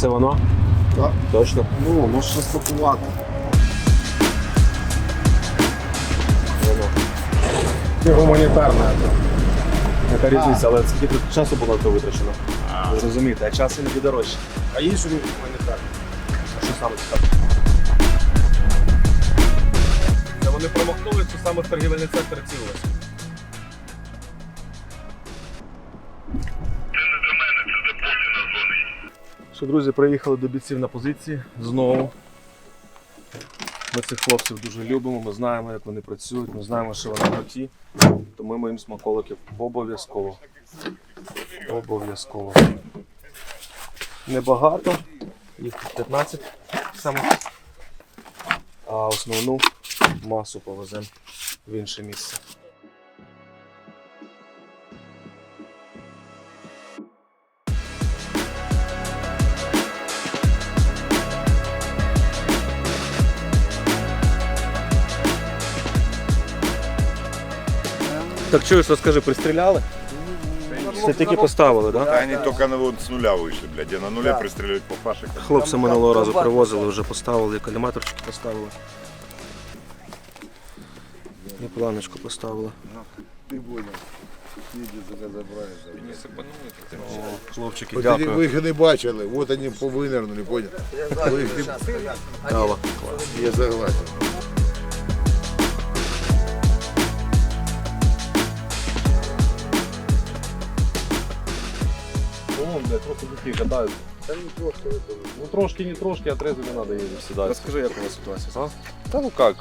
Це воно? Так. Точно. Ну, може щось пакувати. Це гуманітарне. Яка різниця, але скільки тут часу було то витрачено? Ви розумієте, а час іноді дорожче. А є що гуманітарне? А що саме цікаво? Це вони промахнули, що саме торгівельний центр цілилися. Що, друзі, приїхали до бійців на позиції знову. Ми цих хлопців дуже любимо, ми знаємо, як вони працюють, ми знаємо, що вони круті. Тому ми їм смаколиків обов'язково. Обов'язково. Небагато, їх тут 15 саме. А основну масу повеземо в інше місце. Так чуєш, розкажи, пристріляли? Це тільки поставили, так? Да они только на, вот с нуля вышли, блядь. Я на нуле пристреливать по Паше. Хлопці минулого разу привозили, вже поставили, коліматорчики поставили. І планочку поставили. Ти понял. Хлопчики, От дякую. ви їх не бачили, от вони повинернули, понял? Ви їх не... Кава. Я согласен. блядь, просто детей катают. Ну, трошки, не трошки, а трезвый не надо ездить всегда. Розкажи, як у вас ситуація. А? Да ну как?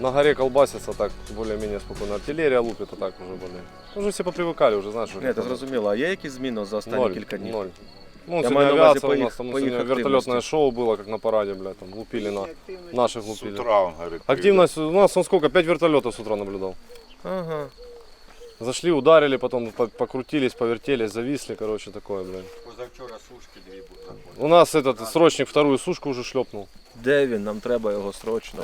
На горе колбасится так более-менее спокойно. Артиллерия лупит, а так уже более. Уже все попривыкали, уже знаешь. Ні, це зрозуміло. А є якісь зміни за останні Ноль, кілька днів? ноль. Ну, Я сегодня маю на увазі авиация по у їх- нас, там по їх сегодня активності. вертолетное шоу было, как на параде, блядь, там лупили на наших С лупили. утра он говорит. Активность у нас, он сколько, пять вертолетов с утра наблюдал. Ага. Зашли, ударили, потом по- покрутились, повертелись, зависли, короче, такое, блин. Позавчора сушки блядь. У нас этот срочник вторую сушку уже шлепнул. Де він? Нам треба його срочно.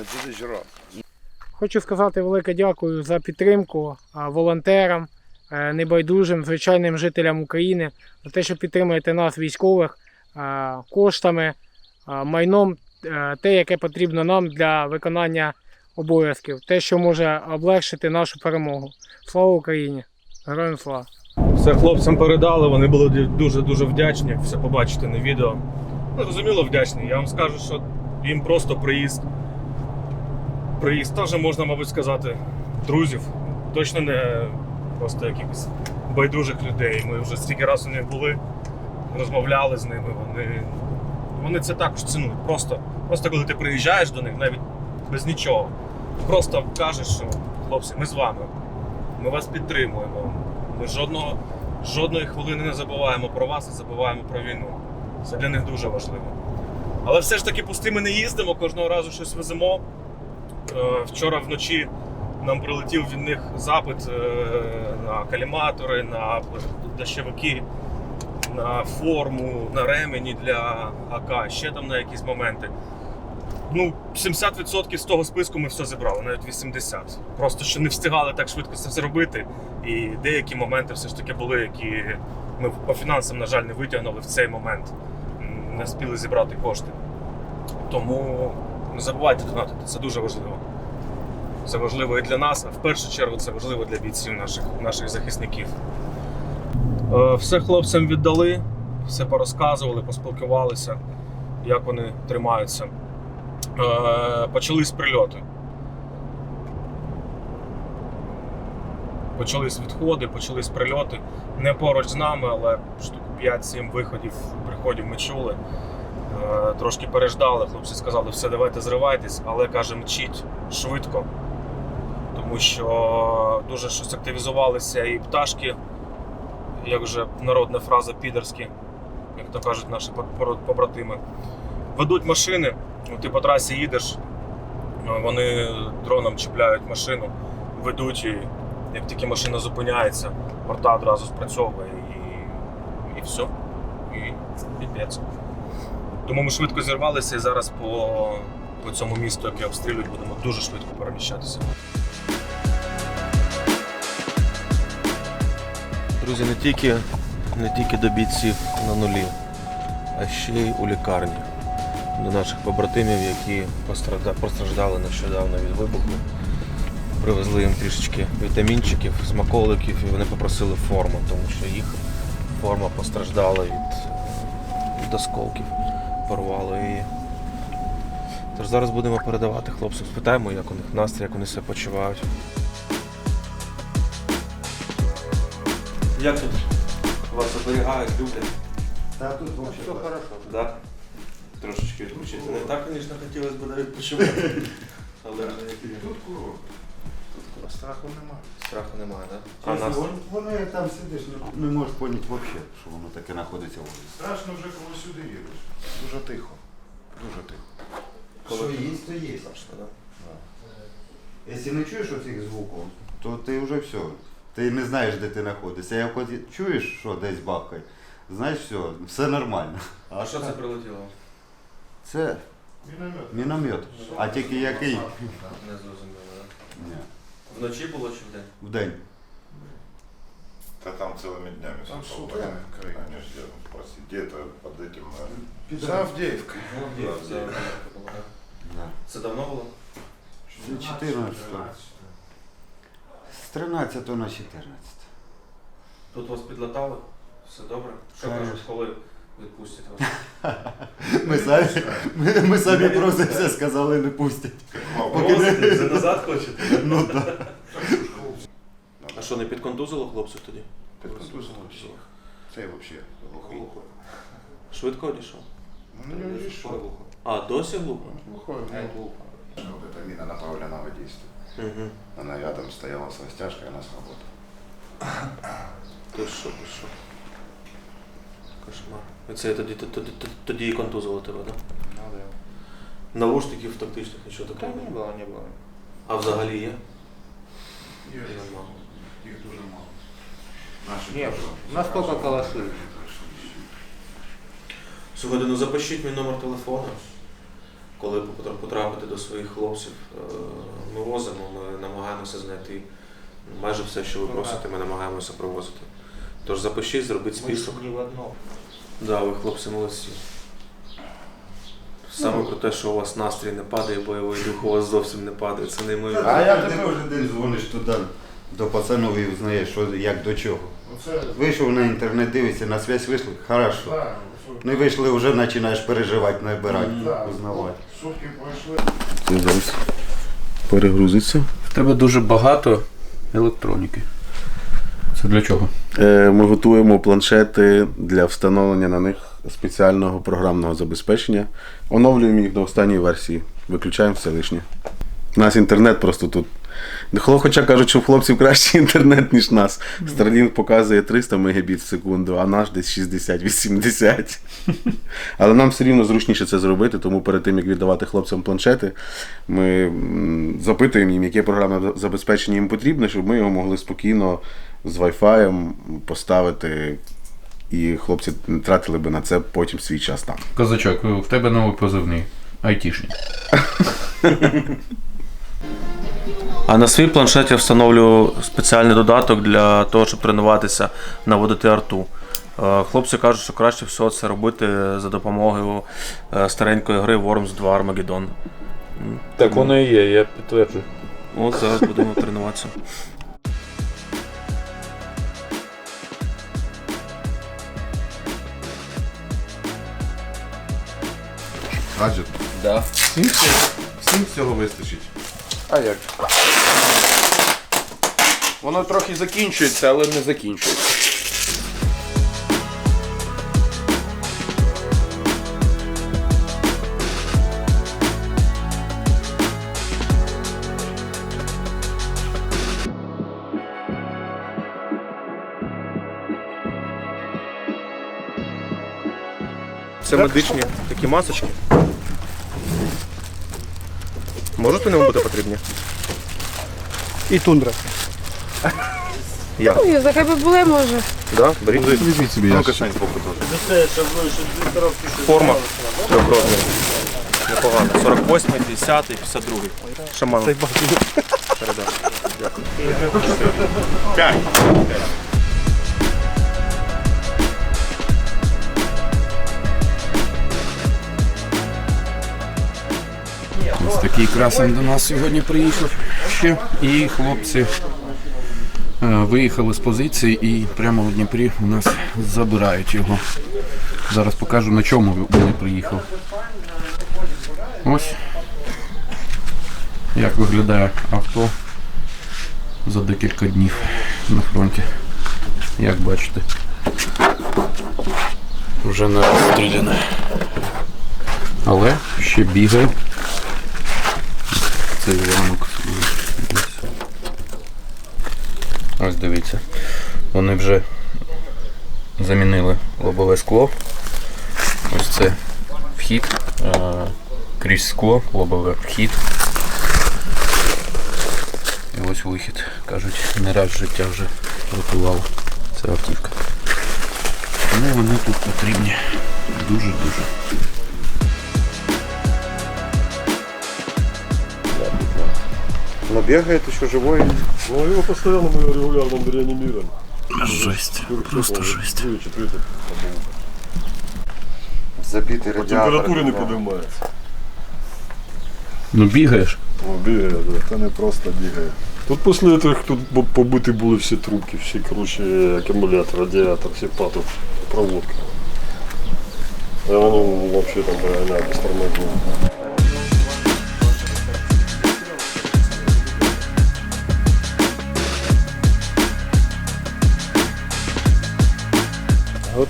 Хочу сказати велике дякую за підтримку а, волонтерам, е, небайдужим, звичайним жителям України за те, що підтримуєте нас, військових, е, коштами, е, майном, е, те, яке потрібно нам для виконання обов'язків, те, що може облегшити нашу перемогу. Слава Україні! Героям слава! Все хлопцям передали, вони були дуже-дуже вдячні. Все побачите на відео. Ну, зрозуміло вдячні. Я вам скажу, що їм просто приїзд. Приїзд теж можна, мабуть, сказати, друзів. Точно не просто якихось байдужих людей. Ми вже стільки разів у них були, розмовляли з ними. Вони, вони це також цінують. Просто, просто коли ти приїжджаєш до них, навіть без нічого, просто кажеш, що хлопці, ми з вами. Ми вас підтримуємо. Ми жодного, жодної хвилини не забуваємо про вас і забуваємо про війну. Це для них дуже важливо. Але все ж таки пустими не їздимо, кожного разу щось веземо. Е, Вчора вночі нам прилетів від них запит е, на каліматори, на дощовики, на форму, на ремені для АК, ще там на якісь моменти. Ну, 70% з того списку ми все зібрали, навіть 80%. Просто що не встигали так швидко це все робити. І деякі моменти все ж таки були, які ми по фінансам, на жаль, не витягнули в цей момент. Не спіли зібрати кошти. Тому не забувайте донатити, це дуже важливо. Це важливо і для нас, а в першу чергу це важливо для бійців наших, наших захисників. Е, Все хлопцям віддали, все порозказували, поспілкувалися, як вони тримаються. Е, Почались прильоти. Почались відходи, почались прильоти. Не поруч з нами, але штук 5-7 виходів, приходів ми чули. Е, Трошки переждали, хлопці сказали, все, давайте зривайтесь, але каже, мчіть швидко. Тому що дуже щось активізувалися і пташки, як вже народна фраза підерські, як то кажуть наші побратими. Ведуть машини, ти по трасі їдеш, е, вони дроном чіпляють машину, ведуть і як тільки машина зупиняється, порта одразу спрацьовує і, і все. І піпець. Тому ми швидко зірвалися і зараз по, по цьому місту, яке обстрілюють, будемо дуже швидко переміщатися. Друзі, не тільки, не тільки до бійців на нулі. а ще й у лікарні до наших побратимів, які постраждали нещодавно від вибуху. Привезли їм трішечки вітамінчиків, смаколиків, і вони попросили форму, тому що їх форма постраждала від, від осколків, порвало її. Тож зараз будемо передавати хлопцям, спитаємо, як у них настрій, як вони себе почувають. Як тут вас оберігають, люблять? Да, тут вообще все хорошо. Да? Трошечки відпочити. Не так, звісно, хотілося б навіть відпочивати. Але Тут курорт. Страху немає. страху немає, так? А нас Воно як там сидиш, не, не можеш поняти взагалі, що воно таке знаходиться в вулиці. Страшно вже коли сюди їдеш. Дуже тихо. Дуже тихо. Що є, то є. страшно, так? Якщо не чуєш оцих звуків, то ти вже все. Ти не знаєш, де ти знаходишся. Як от чуєш, що десь бахкає, знаєш все, все нормально. А що це прилетіло? Це Міномет. міномет. А тільки який? Не зрозуміло, так? Ні. Вночі було чи вдень? Вдень. Да там целыми днями. Там все сутки, полно. Украина. Конечно, посидеть под этим. э, За Авдіївкою. Да. Це давно було? Це 14. З 13 на 14. Тут вас підлатали? Все добре? Що Конечно. кажуть, коли відпустять вас? Ми самі, ми, ми самі просимося, сказали, не пустять. Возите? Вже назад хочете? Ну так. А що, не підконтузило хлопців тоді? Підконтузило всіх. Це взагалі глухий. Швидко дійшов? Ну, не вийшло. А, досі глупо? Глухой, ну, Вот эта мина направленного действия. Угу. Она рядом стояла с растяжкой, она сработала. Ти що, ти що? Кошмар. І це тоді, тоді, тоді, тоді і контузило тебе, так? Ну да. Навушників тактичних нічого такого не було. не было. А взагалі є? Є. Нема. Їх дуже мало. Наші Ні, настільки калаши. Слухайте, ну запишіть мій номер телефону, коли потра- потрапите до своїх хлопців. Е, Ми возимо, ми намагаємося знайти майже все, що ви просите, ми намагаємося привозити. Тож запишіть, зробіть список. Ні в одному. Да, ви хлопці молодці. Саме про те, що у вас настрій не падає, бойовий дух у вас зовсім не падає. Це неймовірно. А я ти кожен день дзвониш туди до пацанів і знаєш, що як до чого. Вийшов на інтернет, дивишся, на зв'язь вийшли, хорошо. да, Не вийшли, вже починаєш переживати, набирати, узнавати. Сутки пройшли. Зараз перегрузиться. В тебе дуже багато електроніки. Це для чого? Е, Ми готуємо планшети для встановлення на них спеціального програмного забезпечення. Оновлюємо їх до останньої версії. Виключаємо все лишнє. У нас інтернет просто тут. Хоча кажуть, що у хлопців кращий інтернет, ніж нас. Starlink показує 300 Мбіт в секунду, а наш десь 60-80. Але нам все рівно зручніше це зробити, тому перед тим, як віддавати хлопцям планшети, ми запитуємо їм, яке програмне забезпечення їм потрібне, щоб ми його могли спокійно з Wi-Fi поставити, і хлопці не тратили би на це потім свій час там. Козачок, в тебе новий позивний. Айтішник. А на свій планшет я встановлю спеціальний додаток для того, щоб тренуватися наводити арту. Е, Хлопці кажуть, що краще всього це робити за допомогою е, старенької гри Worms 2 Armageddon. Так воно і є, я підтверджую. От зараз будемо тренуватися. Гаджет. Да. Всім, всім цього вистачить. А як? Воно трохи закінчується, але не закінчується. Це медичні такі масочки. Можуть вони вам бути потрібні? І тундра. Я. Ой, захай би були, може. Да? Беріть. Візьміть собі Ну-ка, Сань, збоку тоже. Форма трьохрозна. Непогано. 48, 50, 52. Шаман. Передам. Дякую. Ось такий красень до нас сьогодні приїхав ще. І хлопці е, виїхали з позиції і прямо у Дніпрі у нас забирають його. Зараз покажу на чому вони приїхали. Ось як виглядає авто за декілька днів на фронті. Як бачите, вже не розстріляне. Але ще бігає. Цей уламок. Ось дивіться. Вони вже замінили лобове скло. Ось це вхід. е, Крізь скло, лобове вхід. І ось вихід. Кажуть, не раз життя вже рятувало. Це автівка. Тому вони тут потрібні дуже-дуже. Но бегает еще живой. Ну, его постоянно мы регулярно реанимируем. Жесть. Просто жесть. Забитый По радиатор. температурі не да. підіймається. Ну бігаєш. Ну, бігає, да. Та не просто бігає. Тут після цих тут бо- побиті були всі трубки, всі коротше, акумулятор, радіатор, всі пату, проводка. А вони взагалі там реально без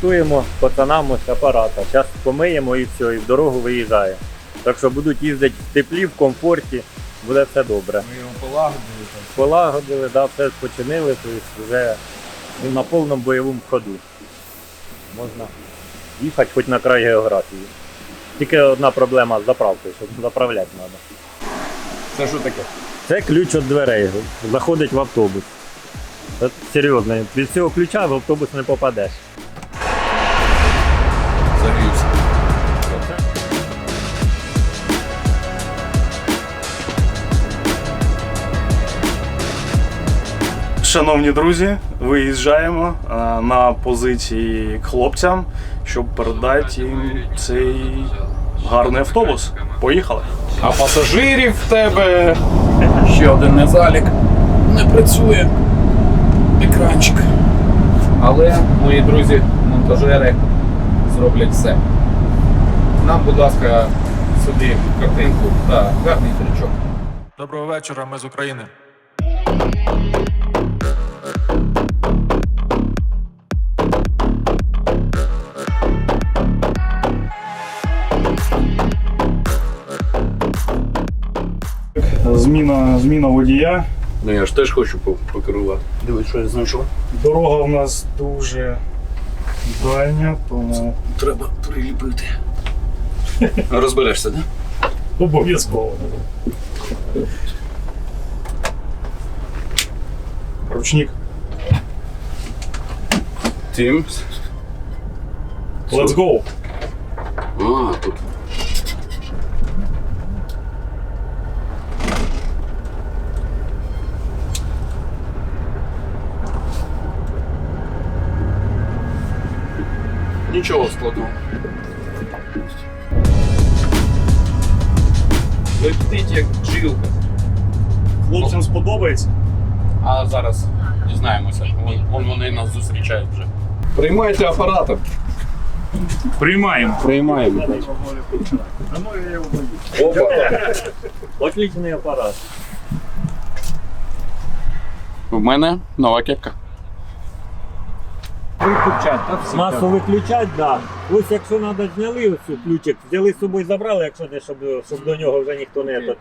Готуємо пацанам ось апарата. Зараз помиємо і все, і в дорогу виїжджає. Так що будуть їздити в теплі, в комфорті, буде все добре. Ми його полагодили. Полагодили, да, все починили, тобто вже він на повному бойовому ходу. Можна їхати хоч на край географії. Тільки одна проблема з заправкою, щоб заправляти треба. Це що таке? Це ключ від дверей. Заходить в автобус. Це серйозно, від цього ключа в автобус не попадеш. Шановні друзі, виїжджаємо е, на позиції к хлопцям, щоб передати їм цей гарний автобус. Поїхали. А пасажирів в тебе ще один незалік. Не працює екранчик. Але мої друзі, монтажери зроблять все. Нам, будь ласка, сюди картинку та гарний трючок. Доброго вечора, ми з України. Зміна, зміна водія. Ну я ж теж хочу по- покерувати. Дивись, що я знайшов. Дорога у нас дуже дальня, тому Треба приліпити. Розберешся, так? обов'язково. Ручник. Тімс. Let's go! А, тут. Нічого складного. Летить як бджілка. Хлопцям сподобається. А зараз дізнаємося. Вон, вон вони нас зустрічають вже. Приймайте апаратом. Приймаємо. Приймаємо. Опа. Отличний апарат. В мене нова кепка Масу виключать, да. Ось якщо треба, зняли ось ключик, взяли з собою, забрали, якщо не, щоб, щоб до нього вже ніхто не, этот,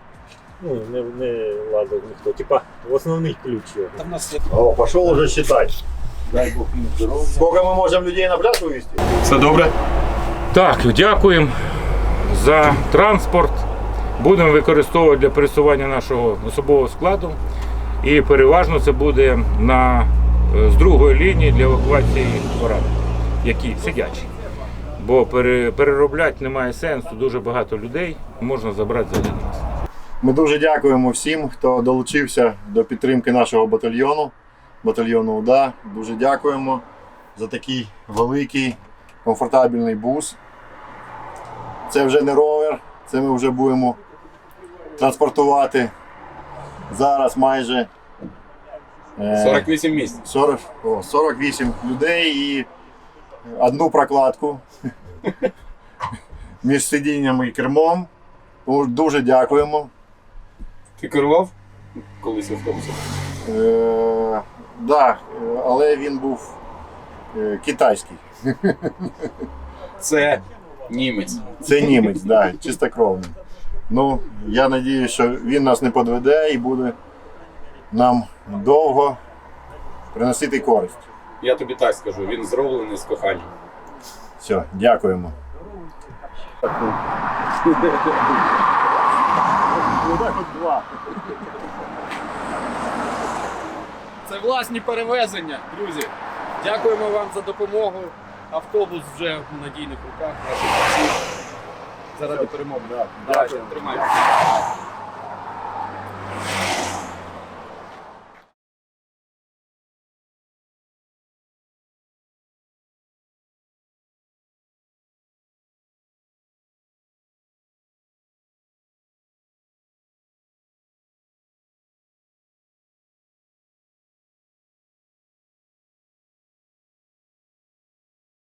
ну, не, не лазив ніхто. Типа в основний ключ його. О, пошел уже считать. Дай Бог им здоровья. Сколько мы можем людей на пляж вывести? Все добре? Так, дякуємо за транспорт. Будемо використовувати для пересування нашого особового складу. І переважно це буде на, е, з другої лінії для евакуації поранених, які сидячі. Бо пере- переробляти немає сенсу, дуже багато людей можна забрати за один раз. Ми дуже дякуємо всім, хто долучився до підтримки нашого батальйону, батальйону УДА. Дуже дякуємо за такий великий, комфортабельний бус. Це вже не ровер, це ми вже будемо транспортувати. Зараз майже е, 48 місць. 40, о, 48 людей і одну прокладку між сидінням і кермом. Дуже дякуємо. Ти керував колись автобусом? Е, да, але він був е, китайський. Це німець. Це німець, да, чистокровний. Ну, я сподіваюся, що він нас не подведе і буде нам довго приносити користь. Я тобі так скажу, він зроблений з коханням. Все, дякуємо. Це власні перевезення, друзі. Дякуємо вам за допомогу. Автобус вже в надійних руках. Заради перемоги. Давайте, тримайте.